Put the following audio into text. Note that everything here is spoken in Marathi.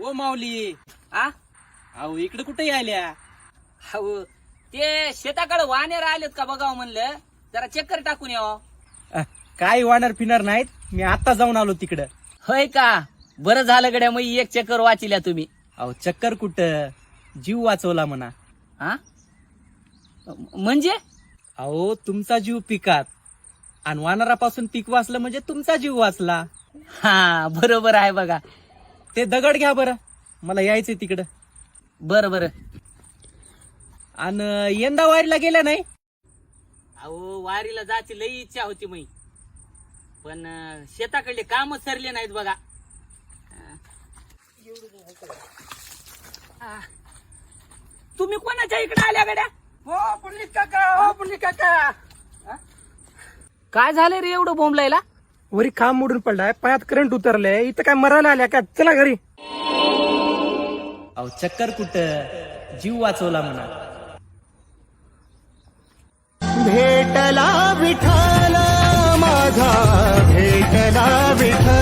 ओ माऊली. आ? अहो इकडे कुठे आल्या? अहो ते शेताकडे वानेर आलेत का बघावं म्हणलं. जरा चक्कर टाकून यावं. अ, काय वाणार फिरणार नाहीत. मी आता जाऊन आलो तिकडं. होय का? बरं झालं गड्या मग एक चक्कर वाचिल्या तुम्ही. अहो चक्कर कुठं? जीव वाचवला म्हणा. हा म्हणजे? अहो तुमचा जीव पिकात. आणि वानरापासून पीक वाचलं म्हणजे तुमचा जीव वाचला. हा बरोबर आहे बघा. ते दगड घ्या बरं. मला यायचंय तिकडं. बरं बरं. आणि यंदा वारीला गेल्या नाही? अहो वारीला जायची लई इच्छा होती मी. पण अं, शेताकडले काम सरले नाहीत बघा. आ. तुम्ही कोणाच्या इकडे आल्या गड्या? हो पुंडलिक काका हो पुंडलिक काका. काय झालं रे एवढं बोंबलायला? वरी खांब मोडून पडलाय पायात करंट उतरलंय इथं काय मरायला आल्या का? चला घरी. अहो चक्कर कुठं? जीव वाचवला म्हणा. भेटला विठाला माझा भेटला विठ्ठल.